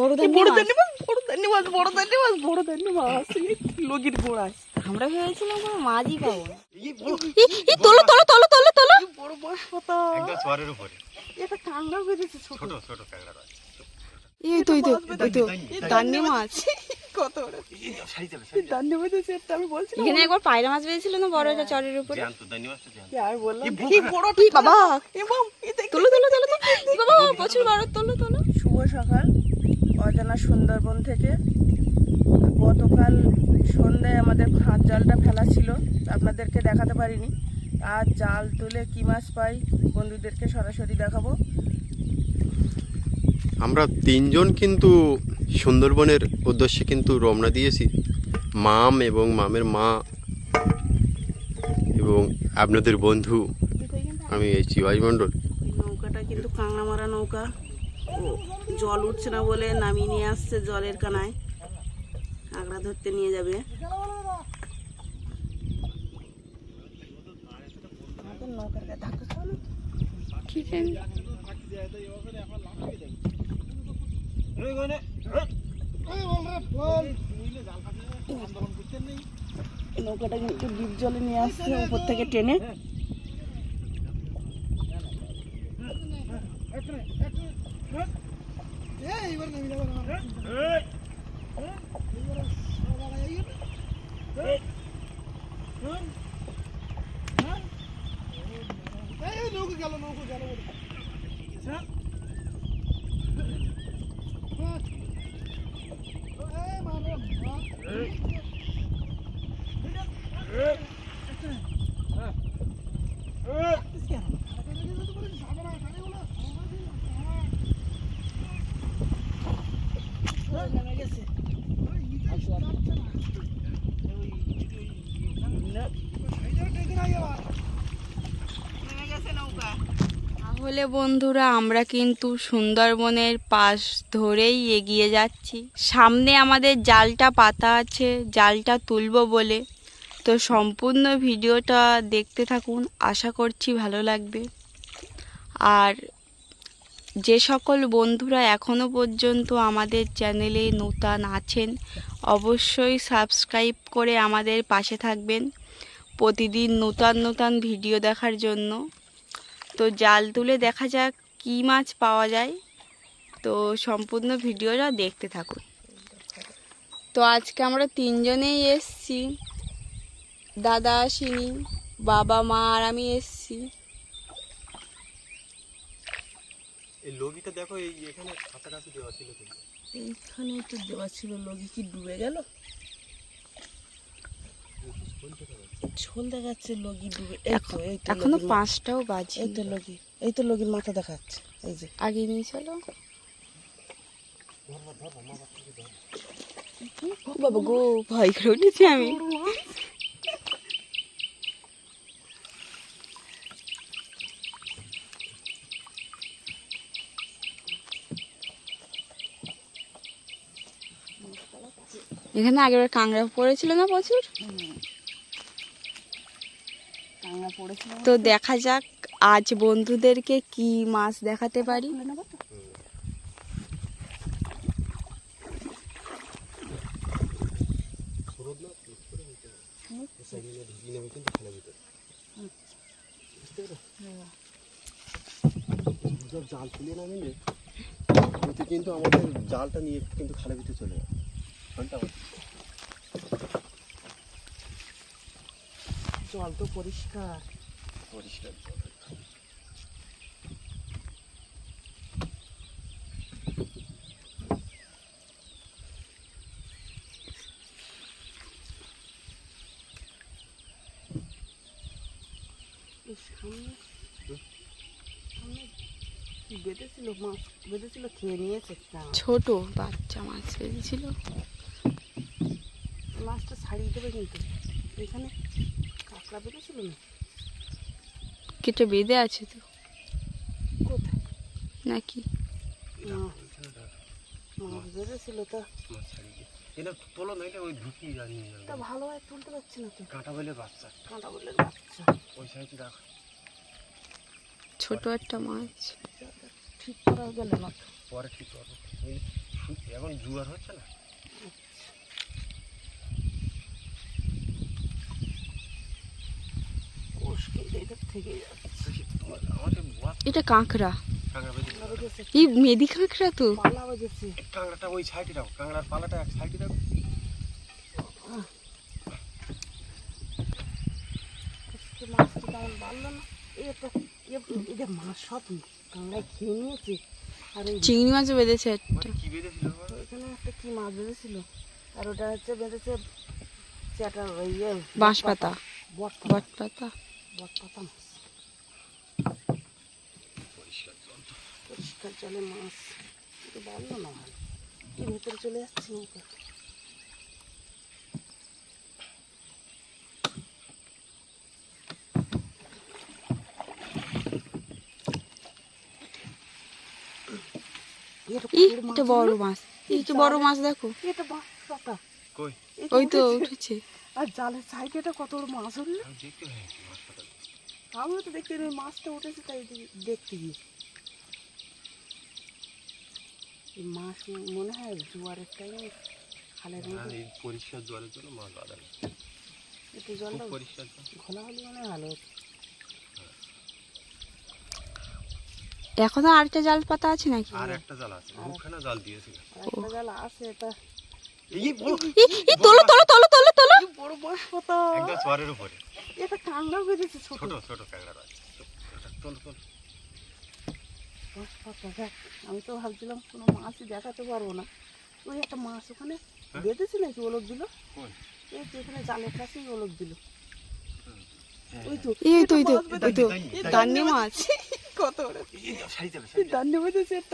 বড় বড়। দান্নি মাছ বড় দান্নি মাছ বড় দান্নি মাছ বড় দান্নি মাছ লগির গোড়ায় আমরা ভেবেছিলাম কোনো মাছই পাবো এই তোলো তোলো তোলো তোলো তোলো। বড় মাছ পাতা একদম চরের উপরে। এটা কান্না বেঁধেছে ছোট। ছোট ছোট ক্যাংড়া এই তো এই তো ওই তো দান্নি মাছ। কত বড়? দান্নি এটা আমি বলছিলাম। এখানে একবার পায়রা মাছ পেয়েছিল না বড় একটা চরের উপরে? আর বললাম? এই কি বড় ই বাবা! এ বাম এই দেখ। তোলো তোলো তোলো তোলো। বাবা প্রচুর বড় তোলো তোলো। শুভ সকাল। অজানা সুন্দরবন থেকে। গতকাল সন্ধ্যায় আমাদের হাত জালটা ফেলা ছিল আপনাদেরকে দেখাতে পারিনি। আর জাল তুলে কি মাছ পাই বন্ধুদেরকে সরাসরি দেখাবো। আমরা তিনজন কিন্তু সুন্দরবনের উদ্দেশ্যে কিন্তু রওনা দিয়েছি। মাম এবং মামের মা এবং আপনাদের বন্ধু। আমি এই চিবাই মণ্ডল। নৌকাটা কিন্তু কাঁংড়া মারা নৌকা। জল উঠছে না বলে নামিয়ে নিয়ে আসছে জলের কানায়। কাঁকড়া ধরতে নিয়ে যাবে। নৌকাটা কিন্তু ডিপ জলে নিয়ে আসছে উপর থেকে টেনে। Yeah. তাহলে বন্ধুরা, আমরা কিন্তু সুন্দরবনের পাশ ধরেই এগিয়ে যাচ্ছি। সামনে আমাদের জালটা পাতা আছে, জালটা তুলব বলে। তো সম্পূর্ণ ভিডিওটা দেখতে থাকুন, আশা করছি ভালো লাগবে। আর যে সকল বন্ধুরা এখনও পর্যন্ত আমাদের চ্যানেলে নূতন আছেন, অবশ্যই সাবস্ক্রাইব করে আমাদের পাশে থাকবেন। প্রতিদিন নূতন নূতন ভিডিও দেখার জন্য। তো জাল তুলে দেখা যাক কী মাছ পাওয়া যায়। তো সম্পূর্ণ ভিডিওটা দেখতে থাকুন। তো আজকে আমরা তিনজনেই এসছি। দাদা আসিনি বাবা মা আর আমি এসছি। এই লগিটা দেখো এই এখানে কাছাকাছি দেওয়া ছিল এইখানে তো দেওয়া ছিল লগি কি ডুবে গেল? ঝোল দেখাচ্ছে লগি ডুবে এখনও পাঁচটাও বাজে। এই তো লগি এই তো লগির মাথা দেখাচ্ছে এই যে। আগে নিয়ে চলো। বাবা গো ভয় করে উঠেছি আমি। এখানে আগের কাংড়া পড়েছিল না প্রচুর? তো দেখা যাক আজ বন্ধুদেরকে কি মাছ দেখাতে পারি। সব জাল তুলে না নিলে কিন্তু আমাদের জালটা নিয়ে কিন্তু খালের ভিতরে চলে যাবে জল তো পরিষ্কার। পরিষ্কার। এই সামনে সামনে বেঁধেছিল মাছ বেঁধেছিল খেয়ে নিয়েছে ছোট বাচ্চা মাছ বেরিয়েছিল মাছটা ছাড়িয়ে দেবে কিন্তু। এখানে কাঁকড়া বেঁধেছিল না। কেটে বেঁধে আছে তো। কোথায়? নাকি? না মাছ বেঁধেছিল তা। মাছ ছাড়িয়ে দিয়ে। এটা তোলো না এটা ওই জানিয়ে তা যাবে ভালোভাবে তুলতে পারছি না তো। কাঁটা বলে বাচ্চা। কাঁটা বলে বাচ্চা। ওই সাইডে রাখ? ছোট একটা মাছ ঠিক করা গেল না পরে ঠিক করব। এখন জুয়ার হচ্ছে না কোষ কিন্তু এটার থেকে আমাদের বাস এটা কাঁকড়া। এই মেদি কাঁকড়া তো। কাঁকড়াটা ওই সাইডে রাখো কাঁকড়ার পালাটা এক সাইডে রাখো আজকে মাছটা তেমন বাড়লো না এটা এটা মাছ সব কাঁকড়ায় খেয়ে নিয়েছে আর চিংড়ি মাছও বেঁধেছে একটা। মানে? এখানে একটা কি মাছ বেঁধেছিল? আর ওটা হচ্ছে বেঁধেছে চ্যাটার ইয়ে বাঁশ পাতা বট বট পাতা বট পাতা মাছ। পরিষ্কার তো। জলে মাছ। কিন্তু বাড়লো না ভালো কি ভেতরে চলে যাচ্ছে নৌকা এটা বড় মাছ। এটা বড় মাছ দেখো। এটা পাতা কই? ওই তো উঠেছে। আর জালের সাইডে এটা কত বড় মাছ উঠল আমি দেখতে পাই মাছ পাতা আমিও তো দেখতে পাই মাছটা উঠেছে তাই দেখতে গিয়ে। এই মাছ মনে হয় জোয়ারের টাইমে খালের পরিষ্কার জলের জন্য মাছ বাঁধা একটু জলটা পরিষ্কার ঘোলা হলে মনে ভালো এখনও আরেকটা জাল পাতা আছে নাকি? আর একটা জাল আছে দুখানা জাল দিয়েছিল একটা জাল আছে এটা এই তোলো তোলো তোলো তোলো। বড় মাছ পাতা একদম চরের উপরে। এটা কান্না বেঁধেছে ছোট। ছোট ছোট কাঁকড়া আছে তোল তোল মাছ পাতা দেখ আমি তো ভাবছিলাম কোনো মাছই দেখাতে পারব না। ওই একটা মাছ ওখানে হ্যাঁ? বেঁধেছে নাকি ওলক দিল? কই? এই তো এখানে জালের কাছেই ওলক দিল। ওই তো। এই তো এই তো ওই তো বেঁধেছে। মাছ। কত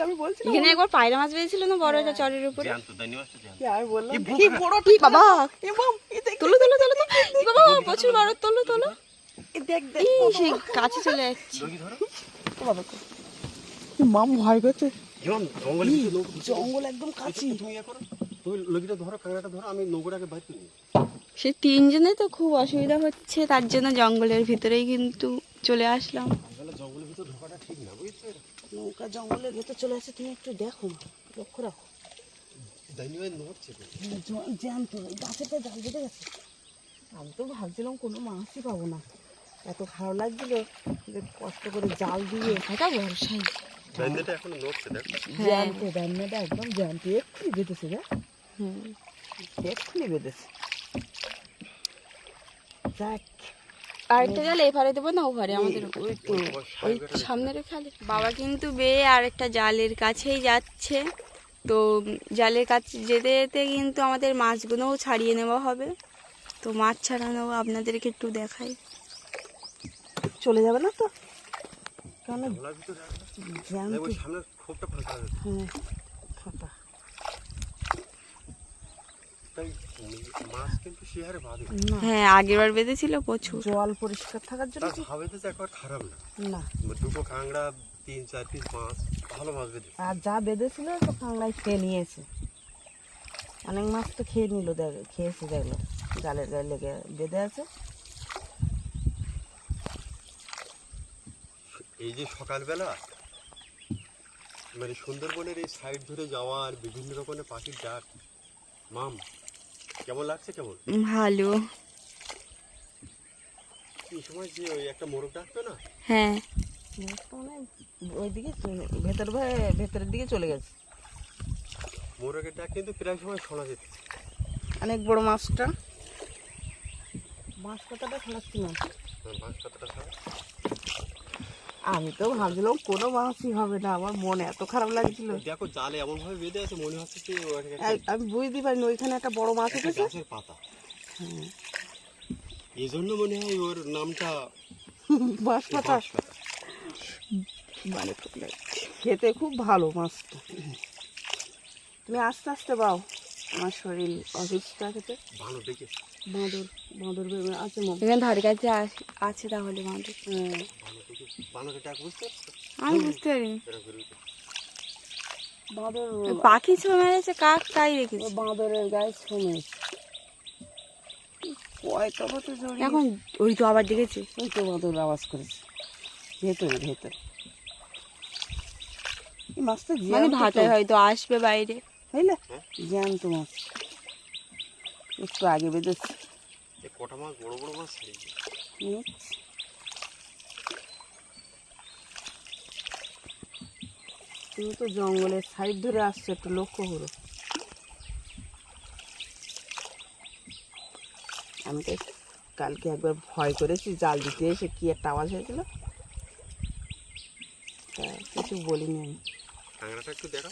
আমি বলছিলাম। এখানে একবার পায়রা মাছ বেরিয়েছিল না বড় একটা চরের উপরে? বললাম? কি বড় বাবা? মাম তোলো তোলো তোলো তোলো। বাবা প্রচুর বড় তোলো তোলো। দেখ দেখ সেই কাছে চলে যাচ্ছে। বাবা মাম ভয় করছে? জঙ্গলে কিছু লোক জঙ্গল একদম কাছে তুমি ইয়ে করো তুমি লগিটা ধরো কাঁকড়াটা ধরো আমি নৌকোটাকে বাইর করে নিই। সে তিনজনে তো খুব অসুবিধা হচ্ছে তার জন্য জঙ্গলের ভিতরেই কিন্তু চলে আসলাম তাহলে জঙ্গলের ভিতর ঢোকাটা ঠিক না বুঝছ? নৌকা জঙ্গলের ভেতর চলে আসছে তুমি একটু দেখো মা লক্ষ্য রাখো। জ্যান্ত গাছেটা জাল বেঁধে গেছে। আমি তো ভাবছিলাম কোনো মাছই পাবো না। এত লাগছিল যে কষ্ট করে জাল দিয়ে এটা জ্যান্ত দান্নাটা একদম জ্যান্ত এক্ষুনি বেঁধেছে দেখ। হুম। এক্ষুনি বেঁধেছে। যাক আরেকটা জাল এপারে দেবো না ওপারে আমাদের ওই সামনে রেখে বাবা কিন্তু বেয়ে আরেকটা জালের কাছেই যাচ্ছে। তো জালের কাছে যেতে যেতে কিন্তু আমাদের মাছগুলোও ছাড়িয়ে নেওয়া হবে। তো মাছ ছাড়ানো আপনাদেরকে একটু দেখাই। চলে যাবে না তো? কেন জঙ্গলের ভিতরে রাখো না। জ্যান্ত ওই সামনের খোপটা ফাঁকা আছে হ্যাঁ ফাটা হ্যাঁ আগেরবার বেঁধেছিল প্রচুর। জল পরিষ্কার থাকার জন্য? ভাবেতে যে একবার খারাপ না। না। দুটো কাঁকড়া তিন চার পিস মাছ ভালো মাছ বেঁধে। আর যা বেঁধেছিল তো কাংলায় খেয়ে নিয়েছে। অনেক মাছ তো খেয়ে নিল দেখ খেয়েছে দেখল জালের গায়ে লেগে বেঁধে আছে। এই যে সকালবেলা মানে সুন্দরবনের এই সাইড ধরে যাওয়া আর বিভিন্ন রকমের পাখির ডাক মাম কেমন লাগছে কেমন? ভালো। এই সময় যে ওই একটা মোরগ ডাকতো না? হ্যাঁ। মাছটা ওইদিকে চলে- ভেতর ভয়ে- ভেতরের দিকে চলে গেছে। মোরগের ডাক কিন্তু প্রায় সময় শোনা যেত। অনেক বড় মাছটা। মাছ কথাটা ফেলাচ্ছি না। বাঁশ পাতাটা খাওয়া আমি তো ভাবছিলাম কোনো মাছই হবে না আমার মনে এত খারাপ লাগছিল। দেখো জালে এমন ভাবে বেঁধে আছে মনে হচ্ছে এই- আমি বুঝতে পারিনি ওইখানে একটা বড় মাছ উঠেছে? গাছের পাতা। এই জন্য মনে হয় ওর নামটা বাঁশ পাতা মানে খেতে খুব ভালো মাছটা। তুমি আস্তে আস্তে বাও। আমার শরীর অসুস্থ দেখে। বাঁদর বাঁদর আছে এখানে ধারে কাছে আছে তাহলে আমাদের হ্যাঁ। আমি বুঝতে পারি। বাঁদর পাখি ছো মেরেছে কাক তাই রেখেছি। বাঁদরের গায়ে জড়িয়ে এখন ওই তো আবার দেখেছি। ওই তো বাঁদর আওয়াজ করেছে। ভেতরে ভেতরে। এই মাছটা মানে ভাটায় হয়তো আসবে বাইরে। বুঝলে। জ্যান্ত মাছ একটু আগে বেঁধেছি। কটা মাছ বড় বড় মাছ? তুমি তো জঙ্গলের সাইড ধরে আসছো একটু লক্ষ্য করো। আমি তো কালকে একবার ভয় করেছি জাল দিতে এসে কি একটা আওয়াজ হয়েছিল। তা কিছু বলিনি আমি। একটু দেখা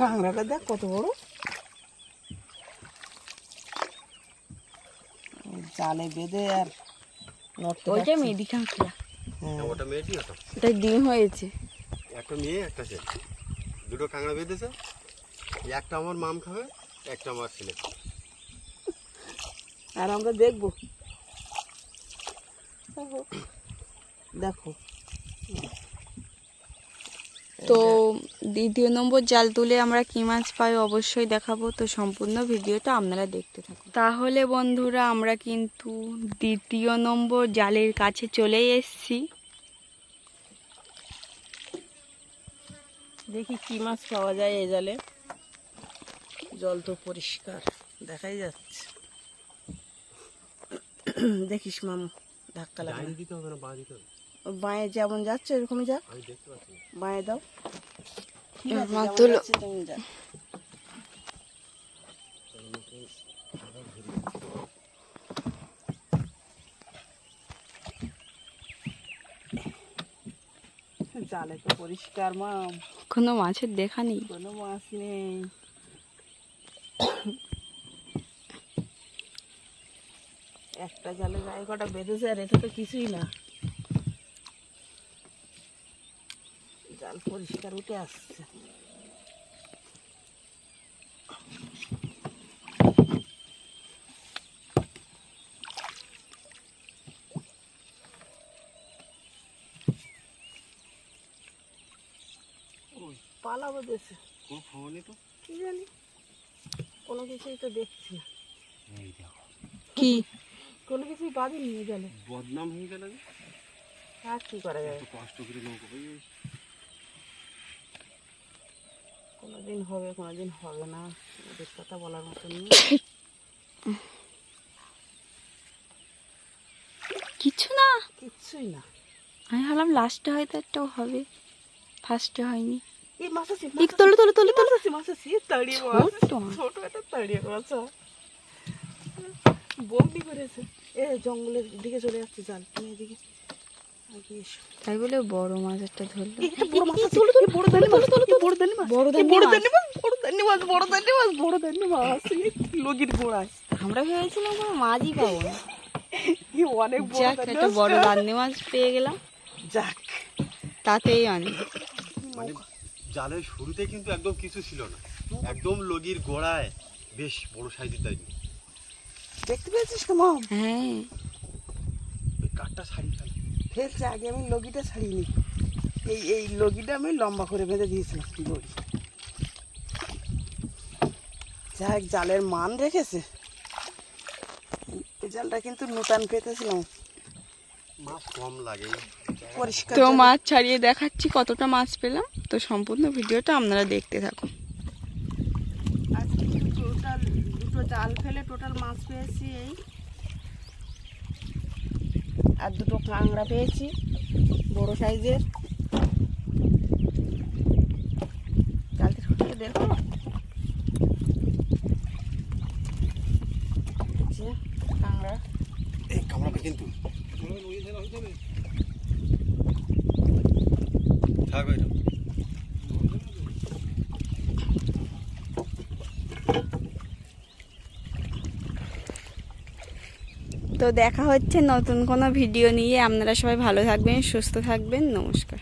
কাঁকড়াটা দেখ কত বড়। জালে বেঁধে আর ওইটা কাঁকড়া হ্যাঁ। ওটা মেয়েটি ওটা ওটা ডিম হয়েছে। একটা মেয়ে একটা ছেলে। দুটো কাঁকড়া বেঁধেছে। একটা আমার মাম খাবে একটা আমার ছেলে আর আমরা দেখব। দেখো। দেখো। তো দ্বিতীয় নম্বর জাল তুলে আমরা কি মাছ পাই অবশ্যই দেখাবো। তো সম্পূর্ণ ভিডিওটা আপনারা দেখতে থাকুন। তাহলে বন্ধুরা আমরা কিন্তু দ্বিতীয় নম্বর জালের কাছে চলে এসেছি। দেখি কি মাছ পাওয়া যায় এই জালে। জল তো পরিষ্কার দেখাই যাচ্ছে। দেখিস মামু ধাক্কা লাগে বাঁয়ে যেমন যাচ্ছে এরকমই যাক। আমি দেখতে পাচ্ছি না। বাঁয়ে দাও। মা তুলো। জালে তো পরিষ্কার মাম কোনো মাছের দেখা নেই। কোনো মাছ নেই। একটা জালে গায়ে কটা বেঁধেছে আর এটা তো কিছুই না। জাল পরিষ্কার উঠে আসছে। পালাবো দেশে। কোনো খবর তো? কি জানি? কোনো কিছুই তো দেখছি না। এই দেখো। কি? কোনো কিছুই বাঁধিনি এই জালে বদনাম হয়ে গেল যে। আর কি করা যাবে? কষ্ট করে নৌকো কোনোদিন হবে কোনোদিন হবে না। ওদের কথা বলার মতন কিছু না। কিচ্ছুই না। আমি ভাবলাম লাস্টে হয়তো একটাও হবে ফার্স্টে হয়নি। তোলো তোলো তোলো। ছোট। একটা তাড়িয়ে মাছ। বন্দি করেছে। এ জঙ্গলের দিকে চলে যাচ্ছে জাল। তুমি এদিকে তাই বলে বড় মাছ একটা ধরলো। বড় মাছ আছে এই বড় দান্নি মাছ এই বড় দান্নি মাছ বড় এই বড় মাছ। মাছ বড় দান্নি মাছ বড় দান্নি মাছ বড় দান্নি মাছ। লগির গোড়ায়। আমরা ভেবেছিলাম কোনো মাছই পাবো না। কি অনেক বড় একটা বড় রান্নি মাছ পেয়ে গেলাম। যাক। তাতেই অনেক মানে জালের শুরুতে কিন্তু একদম কিছু ছিল না। একদম লগির গোড়ায়। বেশ বড় সাইজের তাই। দেখতে পেয়েছিস কেমন হ্যাঁ। ওই কাঠটা শাড়ি ফেলে। ফেলছে আগে আমি লগিটা ছাড়িনি এই এই লগিটা আমি লম্বা করে বেঁধে দিয়েছিলাম দড়ি যাক জালের মান রেখেছে। এই জালটা কিন্তু নূতন পেতেছিলাম। মাছ কম লাগে। পরিষ্কার তো মাছ ছাড়িয়ে দেখাচ্ছি কতটা মাছ পেলাম। তো সম্পূর্ণ ভিডিওটা আপনারা দেখতে থাকুন। আজকে কিন্তু টোটাল দুটো জাল ফেলে টোটাল মাছ পেয়েছি এই। আর দুটো কাঁংড়া পেয়েছি বড় সাইজের। দেখো যে কাঁংড়া এই কামড়াবে কিন্তু। থাক তো দেখা হচ্ছে নতুন কোনো ভিডিও নিয়ে। আপনারা সবাই ভালো থাকবেন সুস্থ থাকবেন। নমস্কার।